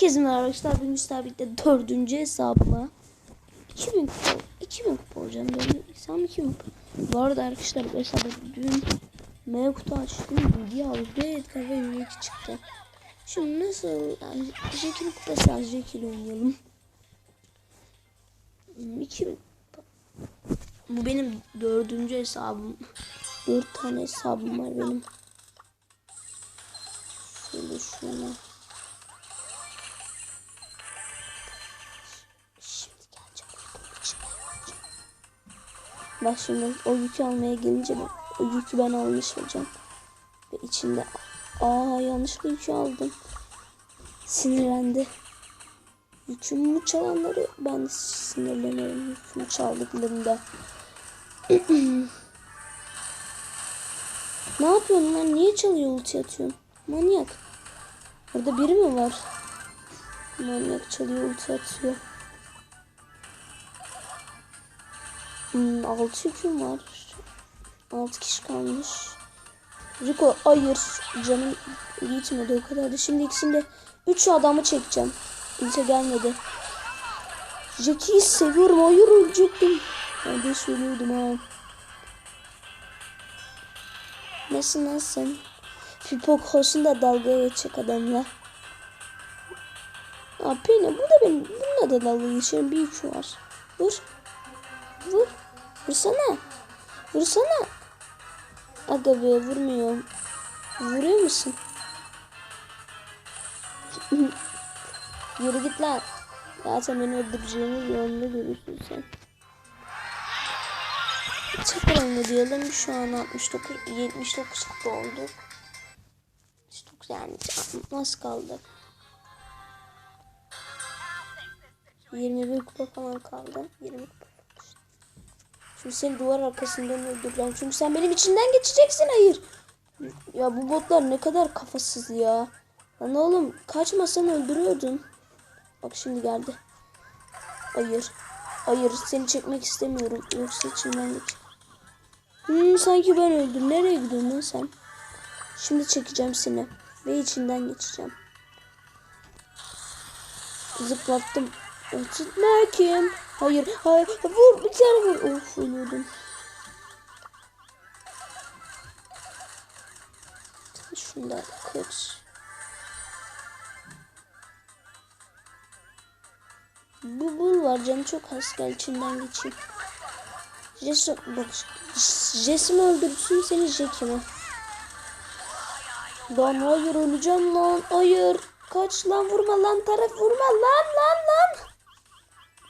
Herkesin arkadaşlar. Bugün sabit'te dördüncü hesabıma. 2000 kupa, 2000 kupa olacağım. Ben hesabım 2000 kupa. Bu arada arkadaşlar hesabı dün mega kutu açtım. Bilgi aldı. Edgar ve Yürek çıktı. Şimdi nasıl yani Jekyll'in kupası az Jekyll oynayalım. Hmm, 2000 kupa. Bu benim dördüncü hesabım. Dört tane hesabım var benim. Şöyle şunu. Bak şimdi o yükü almaya gelince ben, o yükü ben almış olacağım. Ve içinde aa yanlışlıkla yükü aldım. Sinirlendi. Yükümü çalanları ben sinirleniyorum. Yükümü çaldıklarında. ne yapıyorsun lan? Niye çalıyor ulti atıyorsun? Manyak. Orada biri mi var? Manyak çalıyor ulti atıyor. Hmm, 6 yüküm var. 6 kişi kalmış. Rico hayır canım gitmedi o kadar da. Şimdi ikisinde 3 adamı çekeceğim. Kimse gelmedi. Jackie'yi seviyorum. Hayır ölecektim. Ben de söylüyordum ha. Nasıl? Pipok Hos'un da dalga geçecek adamla. Aa Pene bu da benim. Bununla da dalga geçiyorum. Bir üç var. Vur. Vur. Vursana. Vursana. Aga be vurmuyorum. Vuruyor musun? Yürü git lan. Zaten beni öldüreceğini yolunda görürsün sen. Tekrar oyna diyelim. Şu an 69, 79 kupa olduk. 79 yani nasıl kaldı? 21 kupa falan kaldı. 20 kupa. Şimdi seni duvar arkasından öldüreceğim. Çünkü sen benim içinden geçeceksin. Hayır. Ya bu botlar ne kadar kafasız ya. Lan oğlum kaçmasan öldürüyordun. Bak şimdi geldi. Hayır. Hayır seni çekmek istemiyorum. Yoksa içinden geç. Hmm, sanki ben öldüm. Nereye gidiyorsun lan sen? Şimdi çekeceğim seni. Ve içinden geçeceğim. Zıplattım. Zıplar kim? Hayır, hayır. Vur, bir tane vur. Of, ölüyordum. Da kır. Bu bul var canı çok az gel içinden geçeyim. Jesse bak mi öldürsün seni Jackie mi? Lan hayır öleceğim lan hayır. Kaç lan vurma lan taraf vurma lan lan lan.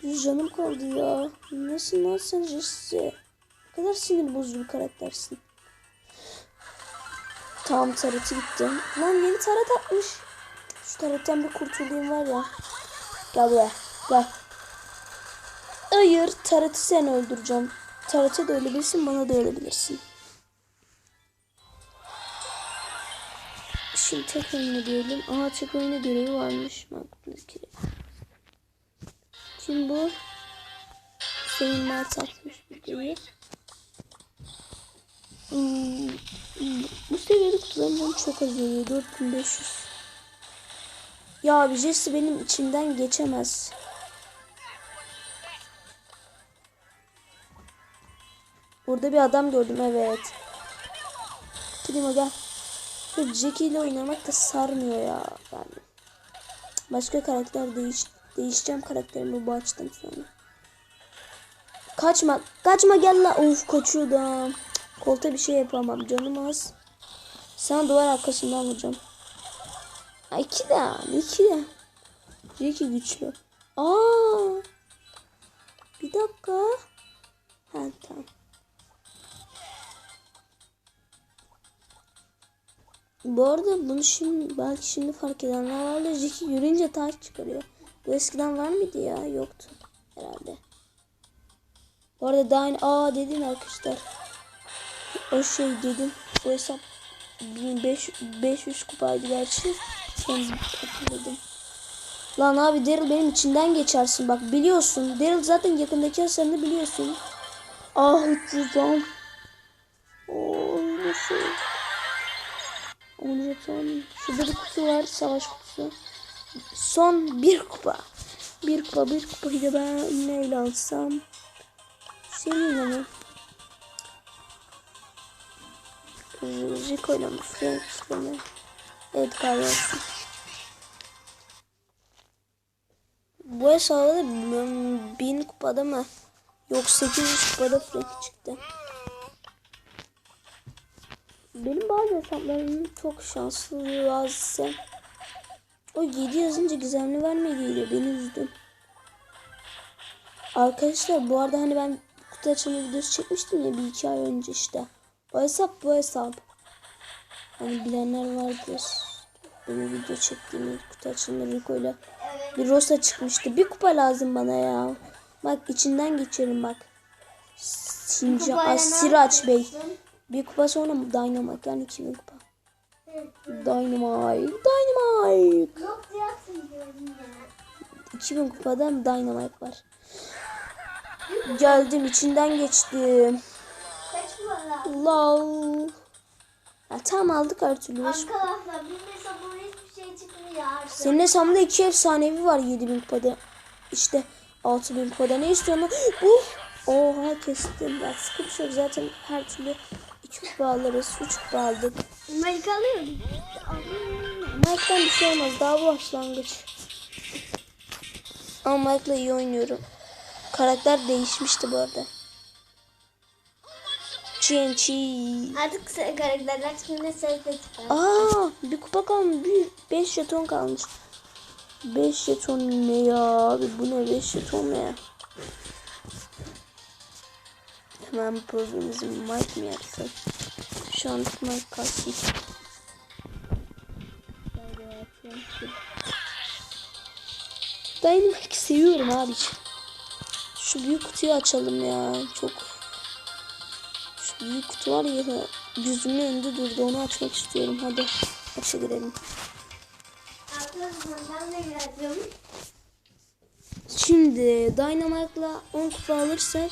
Bir canım kaldı ya. Nasıl lan sen Jesse? Ne kadar sinir bozucu bir karaktersin. Tamam taratı gitti. Lan yeni tarat atmış. Şu tarattan bir kurtulayım var ya. Gel buraya. Gel. Hayır taratı sen öldüreceğim. Tarat'a da ölebilirsin bana da ölebilirsin. Şimdi tek oyunu diyelim. Aha tek oyunu görevi varmış. Makbul'daki. Kim bu? Hüseyin Mert atmış bir görevi. Hmm, bu seviyede kutularımdan çok az veriyor. 4500. Ya abi Jesse benim içimden geçemez. Burada bir adam gördüm evet. Primo gel. Jackie ile oynamak da sarmıyor ya. Yani. Başka karakter değiş değişeceğim karakterimi bu açtım sonra. Kaçma. Kaçma gel la. Of kaçıyordum. Kolta bir şey yapamam. Canım az. Sana duvar arkasından vuracağım. Ay iki de. iki de. Jackie güçlü. Aa. Bir dakika. Ha tamam. Bu arada bunu şimdi belki şimdi fark edenler var da Jackie yürüyünce taş çıkarıyor. Bu eskiden var mıydı ya? Yoktu herhalde. Bu arada daha aynı aa dedim arkadaşlar. O şey dedim. Bu hesap 1500, 500 kupaydı gerçi. Sen. Lan abi Daryl benim içinden geçersin bak biliyorsun. Daryl zaten yakındaki hasarını biliyorsun. Ah 300 can. Oh nasıl? Onu yapalım. Şurada bir kutu var. Savaş kutusu. Son bir kupa. Bir kupa bir kupayı da ben neyle alsam? Seninle mi? Rico ile mi? Frank'le mi? Edgar olsun. Bu hesabda da bilmiyorum, bin kupada mı? Yok 800 kupada Frank çıktı. Benim bazı hesaplarım çok şanslı bazısı. O 7 yazınca gizemli vermediğiyle beni üzdü. Arkadaşlar bu arada hani ben kutu açılma videosu çekmiştim ya bir iki ay önce işte. O hesap bu hesap. Hani bilenler vardır. Benim video çektiğim kutu açılma Rico'yla bir Rosa çıkmıştı. Bir kupa lazım bana ya. Bak içinden geçelim bak. Sinca, Kupayla Ay, ne Siraç Bey. Bir kupa sonra? Dynamite yani 2000 kupa. Dynamite. Dynamite. Yok diyorsun diyorum ya. 2000 kupada Dynamite var. Geldim içinden geçtim. Lol. Ya tam aldık her türlü. Arkadaşlar bir hesabıma hiçbir şey çıkmıyor artık. Senin hesabında iki efsanevi var 7000 kupada. İşte 6000 kupada ne istiyorsun? lan? Uh! Oha kestim. Ya sıkıntı yok zaten her türlü 2 kupa alırız. 3 kupa aldık. Amerika alıyorum. Mike'dan bir şey olmaz. Daha bu başlangıç. Ama Mike'la iyi oynuyorum. Karakter değişmişti bu arada. GNG. Artık se- karakterler çıkınca ses de çıkar. Aa, bir kupa kalmış. Bir 5 jeton kalmış. 5 jeton ne ya abi bu ne 5 jeton ne ya? Hemen programımızı Mike mi yapsak? Şu an Mike kalsın. Dynamite'i seviyorum abi. Şu büyük kutuyu açalım ya. Çok şu büyük kutu var ya gözümün önünde durdu onu açmak istiyorum. Hadi aça girelim. Şimdi Dynamite'la 10 kupa alırsak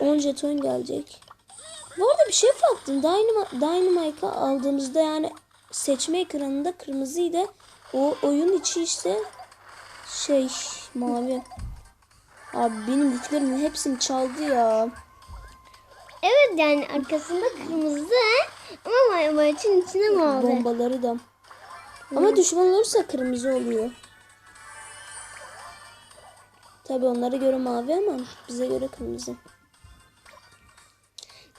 10 jeton gelecek. Bu arada bir şey fark ettim. Dynamite, Dynamite'ı aldığımızda yani seçme ekranında kırmızıydı. O oyun içi işte şey mavi. Abi benim yüklerimin hepsini çaldı ya. Evet yani arkasında kırmızı ama maçın içine mavi. Bombaları da. Ama düşman olursa kırmızı oluyor. Tabi onlara göre mavi ama bize göre kırmızı.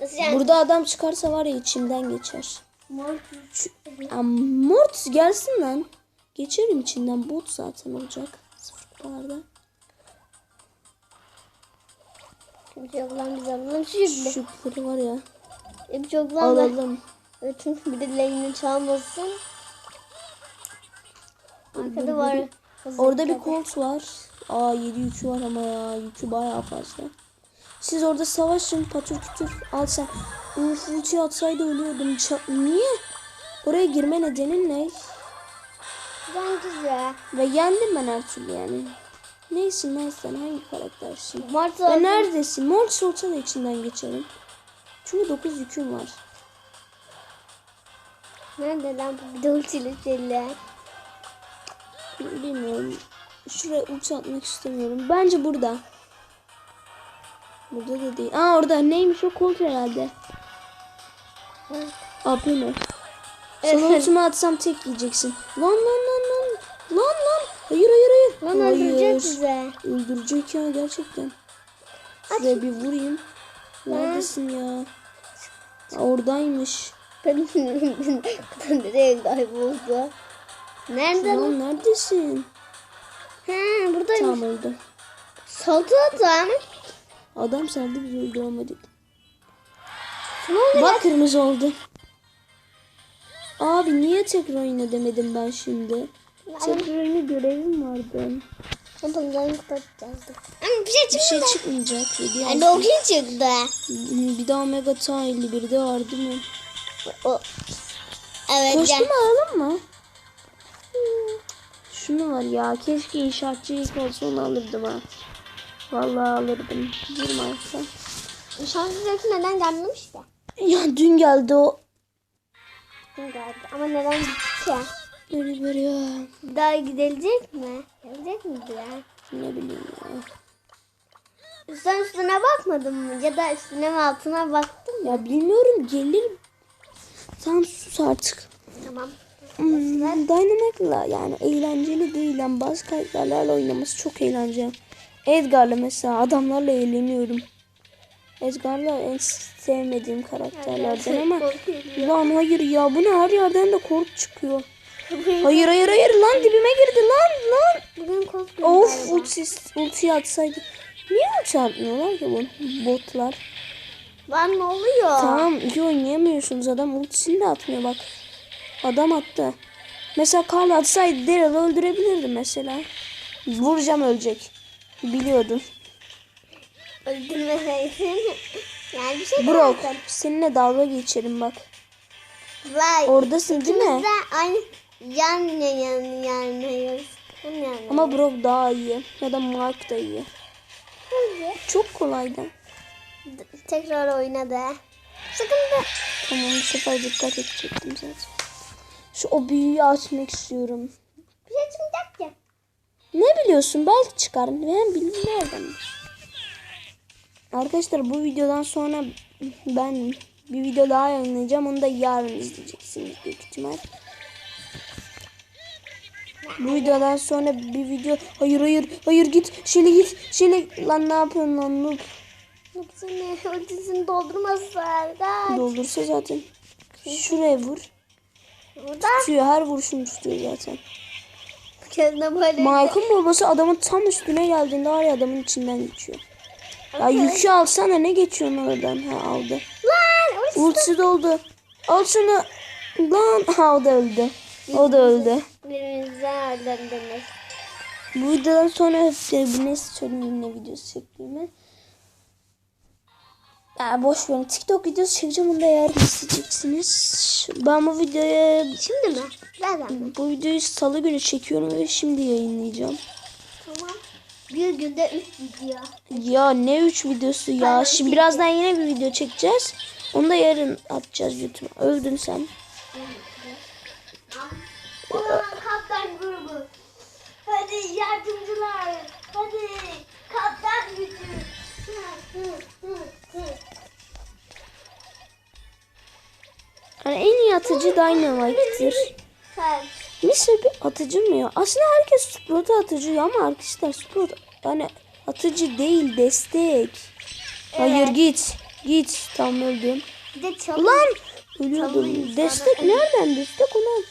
Nasıl yani? Burada adam çıkarsa var ya içimden geçer. Mor. Ya Mortis gelsin lan. Geçerim içinden bot zaten olacak. Sıfır kupalarda. Kimse yok lan biz alalım sürekli. Şu kupaları var ya. Hep çok lan da. Alalım. Evet, çünkü bir de lane'ini çalmasın. Arkada var. Orada bir Colt var. Aa 7 yükü var ama ya. Yükü bayağı fazla. Siz orada savaşın patır kütür al sen. Uf ulti atsaydı ölüyordum. Ça- Niye? Oraya girme nedenin ne? Ben güzel. Ve yendim ben her türlü yani. Neysin lan sen hangi karaktersin? Mart Ve neredesin? Mortis olsa da içinden geçerim. Çünkü 9 yüküm var. Nerede lan bu de ultiyle şeyler? Bil- Bilmiyorum. Şuraya ulti atmak istemiyorum. Bence burada. Burada da değil. Aa orada neymiş o Colt herhalde. AP ne? Sana Evet. ultimi atsam tek yiyeceksin. Lan lan lan lan. Lan lan. Hayır hayır hayır. Lan öldürecek bize. Öldürecek ya gerçekten. Size bir vurayım. Neredesin ya? Aa, Oradaymış. Kadın nereye kayboldu? Nerede lan? Lan neredesin? He buradaymış. Tamam öldü. Saltı adam. Adam saldı biz oldu? Bak kırmızı oldu. Abi niye tekrar oyna demedim ben şimdi? Tekrar oyna görevim vardı. Adamdan kapatacağız. Ama bir şey Bir şey çıkmayacak. Hediye Yani aldım. o gün çıktı. Bir daha Mega Tile bir de var değil mi? O. Evet. Kostüm gel. alalım mı? Hmm, Şunu var ya. Keşke inşaatçı ilk olsa onu alırdım ha. Vallahi alırdım. Bir varsa. Şanslı zevki neden gelmemiş ki? Ya dün geldi o. Dün geldi. Ama neden gitti ki? Böyle ya. Daha gidilecek mi? Gelecek mi ya? Ne bileyim ya. Sen üstüne bakmadın mı? Ya da üstüne mi altına baktın mı? Ya bilmiyorum gelir. Tamam sus artık. Tamam. Hmm, Dynamite'la yani eğlenceli değil ama bazı karakterlerle oynaması çok eğlenceli. Edgar'la mesela adamlarla eğleniyorum. Edgar'la en sevmediğim karakterlerden ama Lan hayır ya bu ne her yerden de kork çıkıyor. Hayır hayır hayır lan dibime girdi lan lan. Bugün korkmuyorum Of ulti, ulti atsaydı. Niye ulti atmıyorlar ki bu botlar? Lan ne oluyor? Tamam iyi oynayamıyorsunuz adam ultisini de atmıyor bak. Adam attı. Mesela Karl atsaydı Daryl öldürebilirdi mesela. Vuracağım ölecek. Biliyordum. Öldürmeseydin. yani bir şey demezdim. seninle dalga geçerim bak. Vay. Oradasın değil İkimiz mi? de aynı yan yan yanayız. Yan yana. Ama Brock daha iyi. Ya da Mark da iyi. Çok kolaydı. Tekrar oynadı. Sıkıntı. Tamam bu sefer dikkat edecektim zaten. Şu o büyüyü açmak istiyorum. Bir şey çıkacak ki. Ne biliyorsun? Belki çıkar. Ben bilmem nereden. Arkadaşlar bu videodan sonra ben bir video daha yayınlayacağım. Onu da yarın izleyeceksiniz büyük ihtimal. Bu videodan sonra bir video... Hayır hayır hayır git. Şöyle git. Şöyle lan ne yapıyorsun lan? Noob. Ultisini, ultisini doldurmazsa. Kaç. Doldursa zaten. Şuraya vur. Burada. Tutuyor. Her vuruşunu tutuyor zaten. Kendine böyle. Mike'ın babası adamın tam üstüne geldiğinde var ya adamın içinden geçiyor. Ya yükü alsana ne geçiyorsun oradan? Ha aldı. Lan. ulti- Ultisi doldu. Al şunu. Lan ha o da öldü. O da öldü. Birbirimizden öldürdünüz. Bu videodan sonra hep ne söyleyeyim ne videosu çektiğimi. Ya boş verin. TikTok videosu çekeceğim onu da yarın izleyeceksiniz. Ben bu videoyu Şimdi mi? Mı? bu videoyu salı günü çekiyorum ve şimdi yayınlayacağım. Tamam. Bir günde üç video. Ya ne 3 videosu ya. Hayır, Şimdi birazdan yine bir video çekeceğiz. Onu da yarın atacağız YouTube'a. Öldün sen. Ulan kaptan grubu. Hadi yardımcılar. Dynamite'dir. Neyse bir atıcı mı ya? Aslında herkes Sprout'a atıcı ama arkadaşlar Sprout yani atıcı değil destek. Hayır git. Git. Tam öldüm. Ulan ölüyordum. Destek sana. nereden? Destek ona.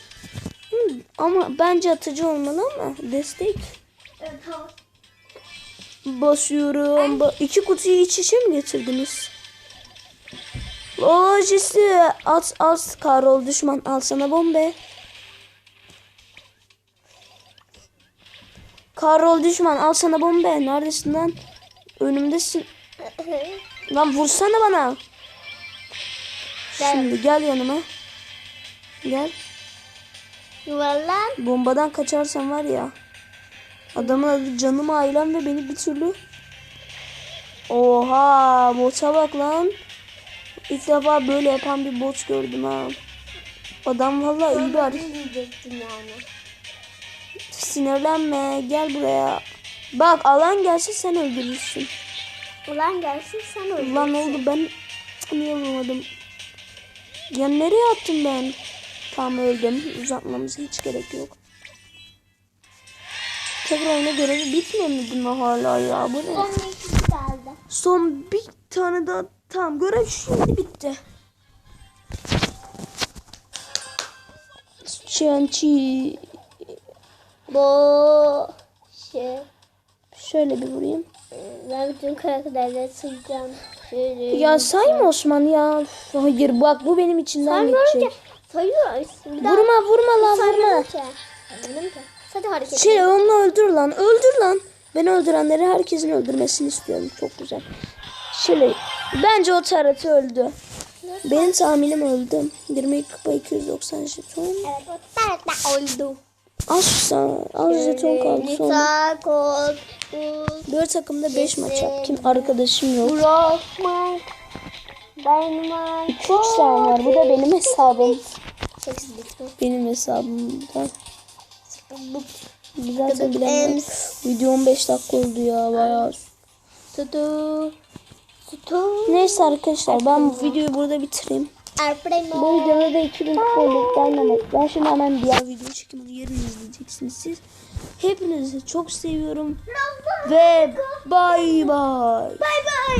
Hı, ama bence atıcı olmalı ama destek. Evet, tamam. Basıyorum. Ba- iki kutuyu iç içe mi getirdiniz? Jesse at at Karol düşman al sana bombe. Karol düşman al sana bombe. Neredesin lan? Önümdesin. Lan vursana bana. Şimdi gel yanıma. Gel. Yuvarlan. Bombadan kaçarsan var ya. Adamın adı canım ailem ve beni bir türlü. Oha bota bak lan. İlk defa böyle yapan bir bot gördüm ha. Adam valla iyi bir yani? Sinirlenme gel buraya. Bak alan gelse sen öldürürsün. Ulan gelsin sen öldür. Ulan oldu ben Cık, niye vurmadım? Ya nereye attım ben? Tamam öldüm. Uzatmamıza hiç gerek yok. Tekrar oyuna görevi bitmemedi mi hala ya? Bu ne? Son bir tane daha. Tamam görev şimdi bitti. Çençi. Bu şey. Şöyle bir vurayım. Ben bütün karakterleri. Şöyle. Ya sayma Osman ya. Hayır bak bu benim içinden Saymıyorum geçecek. ki. Vurma vurma lan vurma. Hadi hareket Şey onu öldür lan. Öldür lan. Beni öldürenleri herkesin öldürmesini istiyorum. Çok güzel. Şöyle. Bence o taratı öldü. Benim tahminim öldü. 22 kupa 290 jeton. Evet o tarafta oldu. Az sana. Az jeton kaldı sonra. Colt, Dört takımda 5 maç yaptım. Arkadaşım yok. Brockman, Dynamite. 2-3 tane var. Bu da benim hesabım. 8 bit mi? Benim hesabımda. Zaten bilemem. Video 15 dakika oldu ya bayağı. tutu. Neyse arkadaşlar ben bu videoyu burada bitireyim. Bu videoda da 2000 kupa olduk gelmemek. Ben şimdi hemen diğer video çekeyim onu yarın izleyeceksiniz siz. Hepinizi çok seviyorum. Ve bay bay. Bay bay.